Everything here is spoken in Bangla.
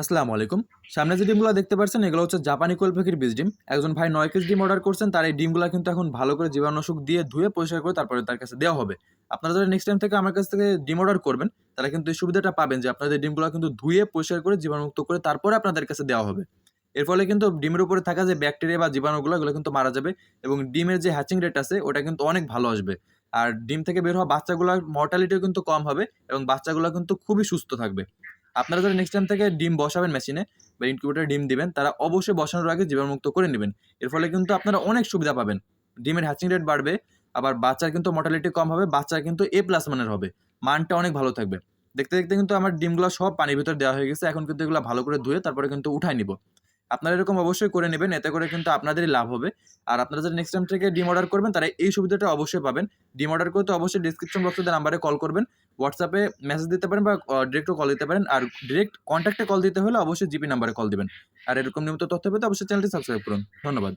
আসসালামু আলাইকুম। সামনে যে ডিমগুলো দেখতে পাচ্ছেন এগুলো হচ্ছে জাপানি কোয়েল পাখির বীজ ডিম। একজন ভাই নয় কেজি ডিম অর্ডার করছেন, তার এই ডিমগুলো কিন্তু এখন ভালো করে জীবাণুনাশক দিয়ে ধুয়ে পরিষ্কার করে তারপরে তার কাছে দেওয়া হবে। আপনারা যারা নেক্সট টাইম থেকে আমার কাছ থেকে ডিম অর্ডার করবেন, তারা কিন্তু এই সুবিধাটা পাবেন যে আপনাদের ডিমগুলো কিন্তু ধুয়ে পরিষ্কার করে জীবাণুমুক্ত করে তারপরে আপনাদের কাছে দেওয়া হবে। এর ফলে কিন্তু ডিমের উপরে থাকা যে ব্যাকটেরিয়া বা জীবাণুগুলো, এগুলো কিন্তু মারা যাবে এবং ডিমের যে হ্যাচিং রেট আছে, ওটা কিন্তু অনেক ভালো আসবে। আর ডিম থেকে বের হওয়া বাচ্চাগুলোর মর্টালিটিও কিন্তু কম হবে এবং বাচ্চাগুলো কিন্তু খুবই সুস্থ থাকবে। আপনারা যারা নেক্সট টাইম থেকে ডিম বসাবেন মেশিনে বা ইনকিউবেটারে ডিম দিবেন, তারা অবশ্যই বসানোর আগে জীবাণুমুক্ত করে নেবেন। এর ফলে কিন্তু আপনারা অনেক সুবিধা পাবেন। ডিমের হ্যাচিং রেট বাড়বে, আবার বাচ্চার কিন্তু মর্টালিটি কম হবে বাচ্চা কিন্তু এ প্লাস মানের হবে। মানটা অনেক ভালো থাকবে। দেখতে দেখতে কিন্তু আমার ডিমগুলো সব পানির ভিতর দেওয়া হয়ে গেছে, এখন কিন্তু এগুলো ভালো করে ধুয়ে তারপরে কিন্তু উঠাই নিব। আপনারা এরকম অবশ্যই করে নেবেন, এতে করে কিন্তু আপনাদেরই লাভ হবে। আর আপনারা যারা নেক্সট টাইম থেকে ডিম অর্ডার করবেন, তারা এই সুবিধাটা অবশ্যই পাবেন। ডিম অর্ডার করতে অবশ্যই ডিসক্রিপশন বক্সে নাম্বারে কল করবেন। হোয়াটসঅ্যাপে মেসেজ দিতে পারেন বা ডিরেক্টও কল দিতে পারেন। আর ডিরেক্ট কন্ট্যাক্টে কল দিতে হলে অবশ্যই জিপি নাম্বারে কল দেবেন। আর এরকম নিয়মিত তথ্য পেতে অবশ্যই চ্যানেলটি সাবস্ক্রাইব করুন। ধন্যবাদ।